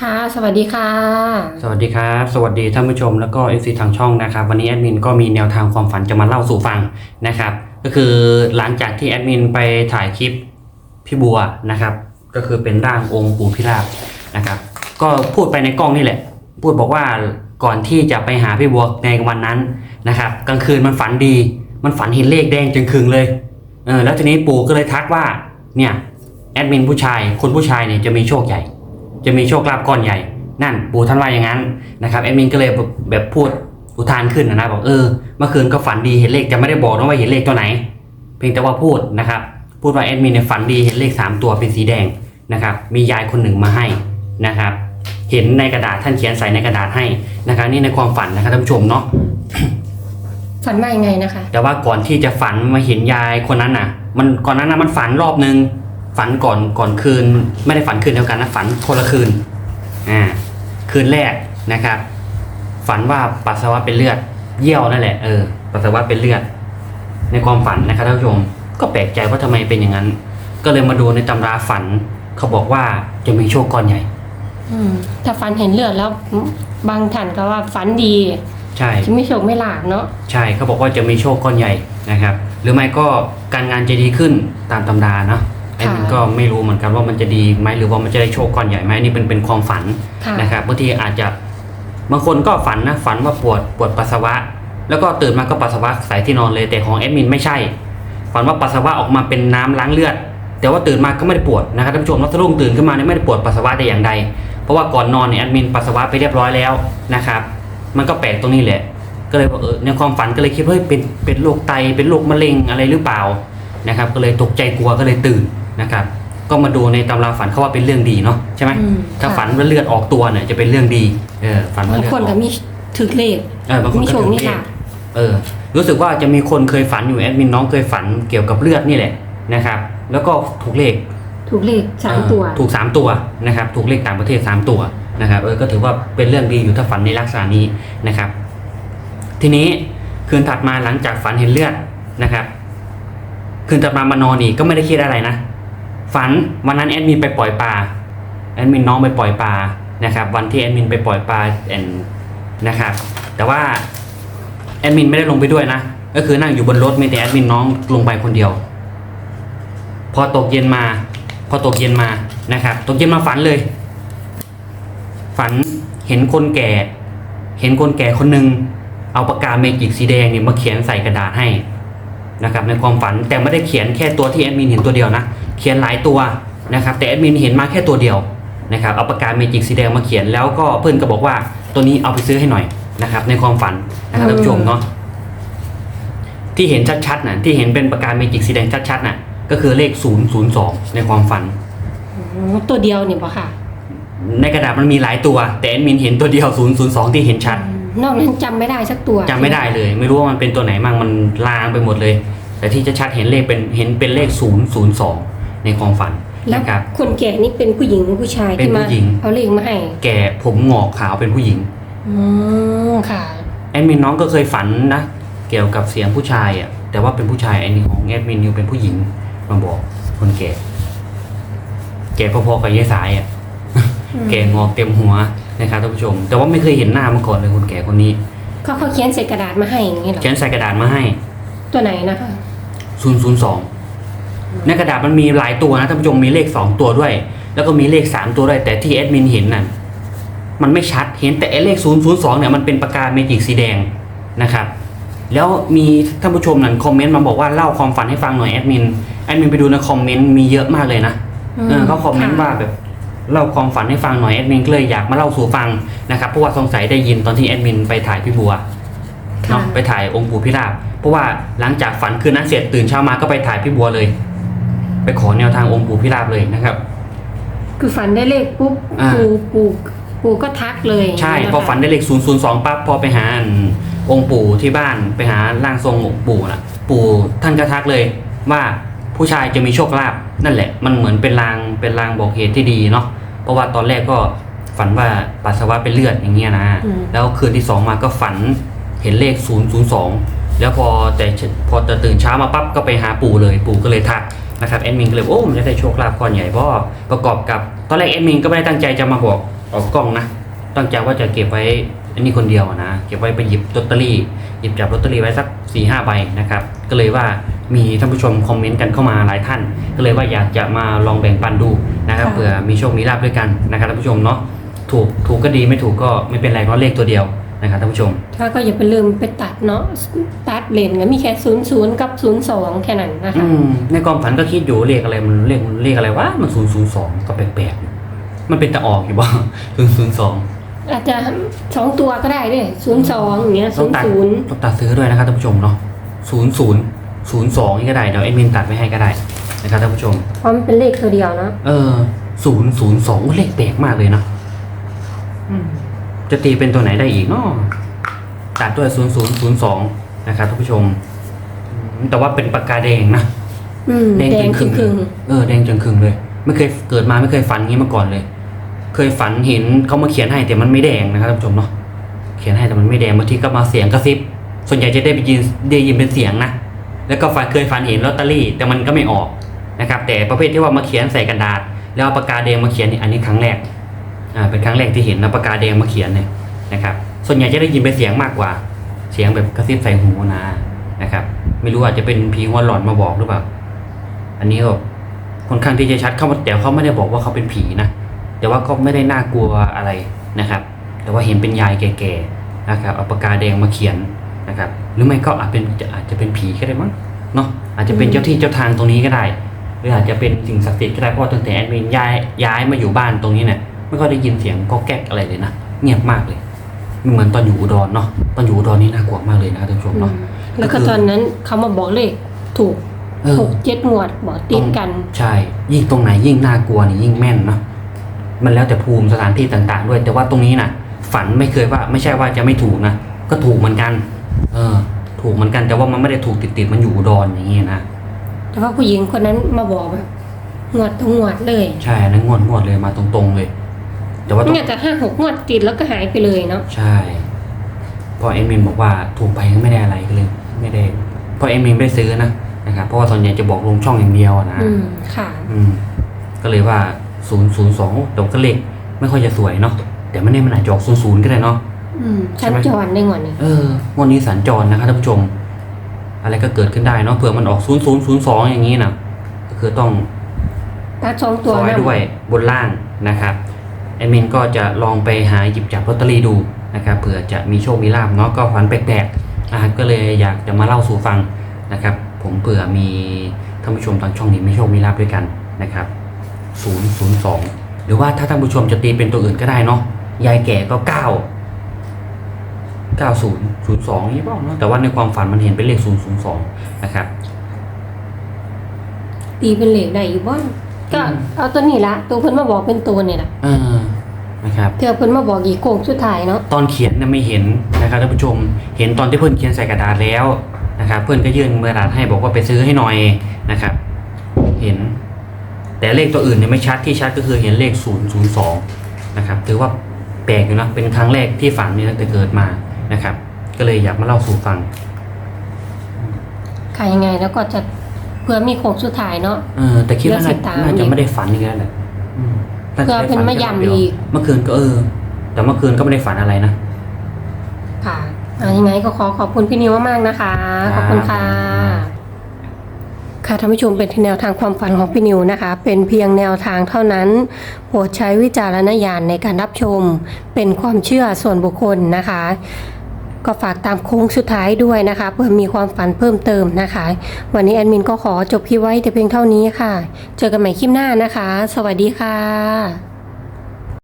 ค่ะ สวัสดีค่ะ สวัสดีครับ สวัสดีท่านผู้ชมแล้วก็ FC ทางช่องนะครับ วันนี้แอดมินก็มีแนวทางความฝันจะมาเล่าสู่ฟังนะครับ ก็คือหลังจากที่แอดมินไปถ่ายคลิปพี่บัวนะครับ ก็คือเป็นร่างองค์ปู่พิราบนะครับ ก็พูดไปในกล้องนี่แหละ พูดบอกว่าก่อนที่จะไปหาพี่บัวในวันนั้นนะครับ กลางคืนมันฝันดี มันฝันเห็นเลขแดงจึงคืงเลยเออแล้วทีนี้ปู่ก็เลยทักว่าเนี่ยแอดมินผู้ชายคนผู้ชายเนี่ยจะมีโชคใหญ่ จะมีโชคลาภก้อนใหญ่ นั่นปู่ท่านว่าอย่างนั้นนะครับแอดมินก็เลยแบบแบบพูดอุทานขึ้นนะบอกเออเมื่อคืนก็ฝันดีเห็นเลขจะไม่ได้บอกนะว่าเห็นเลขตัวไหน เพียงแต่ว่าพูดนะครับ พูดว่าแอดมินเนี่ยฝันดีเห็นเลข 3 ตัวเป็นสีแดงนะครับ มียายคนหนึ่งมาให้นะครับ เห็นในกระดาษท่านเขียนใส่ในกระดาษให้นะครับ นี่ในความฝันนะครับท่านผู้ชมเนาะฝันว่ายังไงนะคะ แต่ว่าก่อนที่จะฝันมาเห็นยายคนนั้นน่ะ มันก่อนนั้นนะมันฝันรอบนึง ฝันก่อนก่อนคืน ไม่ได้ฝันคืนเดียวกันนะฝันคนละคืนอ่าคืนแรกนะครับ ฝันว่าปัสสาวะเป็นเลือด เยี่ยวนั่นแหละเออปัสสาวะเป็นเลือด ในความฝันนะครับท่านผู้ชม ก็แปลกใจว่าทำไมเป็นอย่างนั้น ก็เลยมาดูในตำราฝัน เขาบอกว่าจะมีโชคก้อนใหญ่อืมถ้าฝันเห็นเลือดแล้วบางท่านก็ว่าฝันดีใช่จะไม่โชคไม่ลาบเนาะใช่เขาบอกว่าจะมีโชคก้อนใหญ่นะครับ หรือไม่ก็การงานจะดีขึ้นตามตำราเนาะ ไอ้มันก็ไม่รู้เหมือนกันว่ามันจะดีไหมหรือว่ามันจะได้โชคก้อนใหญ่ไหมอันนี่เป็นเป็นความฝันค่ะนะครับบางทีอาจจะบางคนก็ฝันนะฝันว่าปวดปวดปัสสาวะ แล้วก็ตื่นมาก็ปัสสาวะใส่ที่นอนเลยแต่ของแอดมินไม่ใช่ ฝันว่าปัสสาวะออกมาเป็นน้ำล้างเลือด แต่ว่าตื่นมาก็ไม่ได้ปวดนะครับท่านผู้ชมแล้วสะดุ้งตื่นขึ้นมาเนี่ยไม่ได้ปวดปัสสาวะแต่อย่างใด เพราะว่าก่อนนอนเนี่ยแอดมินปัสสาวะไปเรียบร้อยแล้วนะครับ มันก็แปลกตรงนี้แหละ ก็เลยบอกเออในความฝันก็เลยคิดว่าเฮ้ยเป็นเป็นโรคไตเป็นโรคมะเร็งอะไรหรือเปล่านะครับก็เลยตกใจกลัวก็เลยตื่น นะครับก็มาดูในตำราฝันเขาว่าเป็นเรื่องดีเนาะใช่ไหมอืมถ้าค่ะ ฝันว่าเลือดออกตัวเนี่ยจะเป็นเรื่องดีเออฝันว่าบางเลือดคนออก็กมีถึกเลข เออบางคนมีก็โชคถึงมีเลลาขบเออ รู้สึกว่าจะมีคนเคยฝันอยู่แอดมินน้องเคยฝันเกี่ยวกับเลือดนี่แหละนะครับ แล้วก็ถูกเลขถูกเลขสามตัวเออถูกสามตัวนะครับ ถูกเลขต่างประเทศสามตัวนะครับ เออ ก็ถือว่าเป็นเรื่องดีอยู่ถ้าฝันในลักษณะนี้นะครับ ทีนี้คืนถัดมาหลังจากฝันเห็นเลือดนะครับ คืนถัดมามานอนอีกก็ไม่ได้คิดอะไรนะ ฝันวันนั้นแอดมินไปปล่อยปลาแอดมินน้องไปปล่อยปลานะครับวันที่แอดมินไปปล่อยปลาแอนนะครับแต่ว่าแอดมินไม่ได้ลงไปด้วยนะก็คือนั่งอยู่บนรถมีแต่แอดมินน้องลงไปคนเดียว พอตกเย็นมา พอตกเย็นมานะครับตกเย็นมาฝันเลย ฝันเห็นคนแก่ เห็นคนแก่คนหนึ่งเอาปากกาเมจิกสีแดงเนี่ยมาเขียนใส่กระดาษให้นะครับในความฝันแต่ไม่ได้เขียนแค่ตัวที่แอดมินเห็นตัวเดียวนะ เขียนหลายตัวนะครับแต่แอดมินเห็นมาแค่ตัวเดียวนะครับเอาปากกาเมจิกสีแดงมาเขียนแล้วก็เพื่อนก็บอกว่าตัวนี้เอาไปซื้อให้หน่อยนะครับในความฝันนะครับท่านผู้ชมเนาะที่เห็นชัดๆนะที่เห็นเป็นปากกาเมจิกสีแดงชัดๆน่ะก็คือเลข 002 ในความฝันอืมตัวเดียวนี่ปะค่ะ ในกระดาษมันมีหลายตัว แต่แอดมินเห็นตัวเดียว 002 ที่เห็นชัด นอกนั้นจำไม่ได้สักตัวจำไม่ได้เลย ไม่รู้ว่ามันเป็นตัวไหนมั่งมันลางไปหมดเลย แต่ที่จะชัดเห็นเลขเป็นเห็นเป็นเลข 002 ในความฝันแล้วนะครับ คนแก่นี่เป็นผู้หญิงหรือผู้ชายเป็นที่มาผู้หญิง เอาเลขมาให้แก่ผมงอกขาวเป็นผู้หญิง อืมค่ะ แอดมินน้องก็เคยฝันนะ เกี่ยวกับเสียงผู้ชายอะแต่ว่าเป็นผู้ชายไอ้นี่ของแอดมินนิวเป็นผู้หญิงมาบอกคนแก่ แก่พอๆกับยายสายอะแก่งอกเต็มหัวนะครับท่านผู้ชม แต่ว่าไม่เคยเห็นหน้ามาก่อนเลยคนแก่คนนี้เขาเขาเขียนใส่กระดาษมาให้อย่างนี้เหรอเขียนใส่กระดาษมาให้ ตัวไหนนะคะ 002 ในกระดาษมันมีหลายตัวนะท่านผู้ชมมีเลข 2 ตัวด้วย แล้วก็มีเลข 3 ตัวด้วย แต่ที่แอดมินเห็นน่ะมันไม่ชัดเห็นแต่ไอ้เลข 002เนี่ยมันเป็นปากกาเมจิกสีแดงนะครับแล้วมีท่านผู้ชมนั่นคอมเมนต์มาบอกว่าเล่าความฝันให้ฟังหน่อยแอดมินแอดมินไปดูในคอมเมนต์มีเยอะมากเลยนะเออเขาคอมเมนต์ว่าแบบเล่าความฝันให้ฟังหน่อยแอดมินก็เลยอยากมาเล่าสู่ฟังนะครับเพราะว่าสงสัยได้ยินตอนที่แอดมินไปถ่ายพี่บัวค่ะเนาะไปถ่ายองค์ปู่พิราบเพราะว่าหลังจากฝันคืนนั้นเสร็จตื่นเช้ามาก็ไปถ่ายพี่บัวเลย ไปขอแนวทางองค์ปู่พิราบเลยนะครับ คือฝันได้เลขปุ๊บอ่า ปูปูปูก็ทักเลยใช่ย่างพอเงี้ยฝันได้เลข0 0 2ปั๊บพอไปหาอันองค์ปู่ที่บ้านไปหาร่างทรงปู่น่ะ ปู่ท่านก็ทักเลยว่าผู้ชายจะมีโชคลาภนั่นแหละ มันเหมือนเป็นลางเป็นลางบอกเหตุที่ดีเนาะเพราะว่าตอนแรกก็ฝันว่าปัสสาวะเป็นเลือดอย่างเงี้ยนะ อืม แล้วคืนที่สองมาก็ฝันเห็นเลข 002 แล้วพอแต่พอตื่นเช้ามาปั๊บก็ไปหาปู่เลย ปู่ก็เลยทัก นะครับแอดมินก็เลยโอ้มันจะได้โชคลาภก้อนใหญ่เพราะประกอบกับตอนแรกแอดมินก็ไม่ได้ตั้งใจจะมาบอกออกกล้องนะตั้งใจว่าจะเก็บไว้อันนี้คนเดียวนะเก็บไว้ไปหยิบลอตเตอรี่หยิบจับลอตเตอรี่ไว้สักสี่ห้าใบนะครับก็เลยว่ามีท่านผู้ชมคอมเมนต์กันเข้ามาหลายท่าน ก็เลยว่าอยากจะมาลองแบ่งปันดูนะครับค่ะเผื่อมีโชคมีลาภด้วยกันนะครับท่านผู้ชมเนาะถูกถูกก็ดีไม่ถูกก็ไม่เป็นไรเพราะเลขตัวเดียว นะครับท่านผู้ชมถ้าก็อย่าไปลืมไปตัดเนาะตัดเลนก็มีแค่ศูนย์ศูนย์กับศูนย์สองแค่นั้นนะคะอืมในความฝันก็คิดอยู่เลขอะไรมันเลขเลขอะไรวะมันศูนย์ศูนย์สองก็แปลกๆอยู่มันเป็นตะออกอยู่บ้างศูนย์ศูนย์สองอาจจะสองตัวก็ได้ด้วยศูนย์สองอย่างเงี้ยต้ศูองนย์ตัดศูนย์ต้องตัดซื้อด้วยนะครับท่านผู้ชมเนาะศูนย์ศูนย์ศูนย์สองนี่ก็ได้เดี๋ยวเอ็ดมินตัดไว้ให้ก็ได้นะครับท่านผู้ชม เพราะมันเป็นเลขตัวเดียวเนาะเออศูนย์ศูนย์สองเลขแปลกมากเลยเนาะอืม จะตีเป็นตัวไหนได้อีกเนาะตัดด้วยศูนย์ศูนย์ศูนย์สองนะครับท่านผู้ชมอืมแต่ว่าเป็นปากกาแดงนะอืมแดงจึครึ่งเออแดงจังครึงเลย ไม่เคยเกิดมาไม่เคยฝันงี้มาก่อนเลย เคยฝันเห็นเขามาเขียนให้แต่มันไม่แดงนะครับท่านผู้ชมเนาะเขียนให้แต่มันไม่แดงบางทีก็มาเสียงกระซิบ ส่วนใหญ่จะได้ไปยินได้ยินเป็นเสียงนะแล้วก็ฝันเคยฝันเห็นลอตเตอรี่ แต่มันก็ไม่ออกนะครับ แต่ประเภทที่ว่ามาเขียนใส่กระดาษ แล้วเอาปากกาแดงมาเขียนนี่อันนี้ครั้งแรก อ่าเป็นครั้งแรกที่เห็นนะปากกาแดงมาเขียนเนี่ยนะครับ ส่วนใหญ่จะได้ยินเป็นเสียงมากกว่า เสียงแบบกระซิบใส่หูนะนะครับ ไม่รู้อาจจะเป็นผีหัวหลอนมาบอกหรือเปล่า อันนี้ก็ค่อนข้างที่จะชัดเข้ามาแต่เขาไม่ได้บอกว่าเขาเป็นผีนะแต่ว่าก็ไม่ได้น่ากลัวอะไรนะครับ แต่ว่าเห็นเป็นยายแก่ๆนะครับเอาปากกาแดงมาเขียนนะครับ หรือไม่ก็อาจเป็นอาจจะเป็นผีก็ได้มั้งเนาะอาจจะเป็นเจ้าที่เจ้าทางตรงนี้ก็ได้ หรืออาจจะเป็นสิ่งศักดิ์สิทธิ์ก็ได้เพราะว่าตั้งแต่แอดมินย้ายย้ายมาอยู่บ้านตรงนี้เนี่ย ไม่ก็ได้ยินเสียงก็แก๊กอะไรเลยนะเงียบมากเลยไม่เหมือนตอนอยู่อุดรเนาะตอนอยู่อุดรนี่น่ากลัวมากเลยนะครับท่านผู้ชมๆอืเนาะมแล้วก็ตอนนั้นเขามาบอกเลขถูกเออหกเจ็ดหมวดบอกติดกัน ใช่ ยิ่งตรงไหนยิ่งน่ากลัวนี่ยิ่งแม่นเนาะมันแล้วแต่ภูมิสถานที่ต่าง ๆ ด้วย แต่ว่าตรงนี้น่ะ ฝันไม่เคยว่าไม่ใช่ว่าจะไม่ถูกนะก็ถูกเหมือนกัน เออ ถูกเหมือนกันแต่ว่ามันไม่ได้ถูกติดๆมันอยู่อุดอนอย่างงี้นะแต่ว่าผู้หญิงคนนั้นมาบอกแบบงวดต่องวดเลย ใช่อันนั้นงวดงวดเลยมาตรงๆเลย แต่ว่าต้องเนี่ยจะห้าหกงวดติดแล้วก็หายไปเลยเนาะใช่เพอเอ็มมินบอกว่าถูกไปก็ไม่ได้อะไรก็เลย ไม่ได้เพราะเอ็มมินไม่ได้ซื้อนะนะครับเพราะว่าส่วนใหญ่จะบอกลงช่องอย่างเดียวอะนะอืมค่ะ อืม ก็เลยว่าศูนย์ศูนย์สองแต่ก็เลขไม่ค่อยจะสวยเนาะแต่ไม่แน่มันอาจจะออกศูนย์ศูนย์ก็ได้เนาะอืมใช่ชั้นไหมจรได้งวดนี้เอองวันนี้สัญจรนะครับท่านผู้ชม อะไรก็เกิดขึ้นได้เนาะเผื่อมันออกศูนย์ศูนย์ศูนย์สองอย่างนี้นะก็คือต้องตัดสองตัวซอยนะด้วยบนล่างนะครับ แอดมินก็จะลองไปหาหยิบจับลอตเตอรี่ดูนะครับเผื่อจะมีโชคมีลาบเนาะก็ฝันแปลกๆอะก็เลยอยากจะมาเล่าสู่ฟังนะครับ ผมเผื่อมีท่านผู้ชมทางช่องนี้มีโชคมีลาบด้วยกันนะครับศูนย์ศูนย์สองหรือว่าถ้าท่านผู้ชมจะตีเป็นตัวอื่นก็ได้เนาะยายแก่ก็เก้าเก้าศูนย์ศูนย์สองนี่เปล่าเนาะแต่ว่าในความฝันมันเห็นเป็นเลขศูนย์ศูนย์สองนะครับตีเป็นเหล็กได้อยู่บ้างก็อืมเอาตัวนี้ละตัวเพิ่นมาบอกเป็นตัวเนี่ยแหละเออนะ ครับ เธอเพิ่นมาบอกอีกโค้งสุดท้ายเนาะตอนเขียนเนี่ยไม่เห็นนะครับท่านผู้ชม เห็นตอนที่เพื่อนเขียนใส่กระดาษแล้วนะครับ เพื่อนก็ยื่นมือกระดาษให้บอกว่าไปซื้อให้หน่อยนะครับ เห็น แต่เลขตัวอื่นเนี่ยไม่ชัดที่ชัดก็คือเห็นเลขศูนย์ศูนย์สองนะครับถือว่าแปลกอยู่นะเป็นครั้งแรกที่ฝันเนี่ยตั้งแต่เกิดมานะครับ ก็เลยอยากมาเล่าสู่ฟังค่ะยังไงแล้วก็จะเพื่อมีโค้งสุดท้ายเนาะเออแต่คิดว่าเรื่น่าองติดตามน่าจะอีกไม่ได้ฝันอีกแล้วแหละอืม เพื่อเพิ่นมาย้ำอีก เมื่อคืนก็เออ แต่เมื่อคืนก็ไม่ได้ฝันอะไรนะ ค่ะอ่ายังไงก็ขอขอบคุณพี่นิวมากๆนะคะ ขอบคุณค่ะ ค่ะท่านผู้ชมเป็นแนวทางความฝันของพี่นิวนะคะ เป็นเพียงแนวทางเท่านั้นโปรดใช้วิจารณญาณในการรับชม เป็นความเชื่อส่วนบุคคลนะคะ ก็ฝากตามโค้งสุดท้ายด้วยนะคะเพื่อมีความฝันเพิ่มเติมนะคะ วันนี้แอดมินก็ขอจบคลิปไว้แต่เพียงเท่านี้ค่ะ เจอกันใหม่คลิปหน้านะคะ สวัสดีค่ะ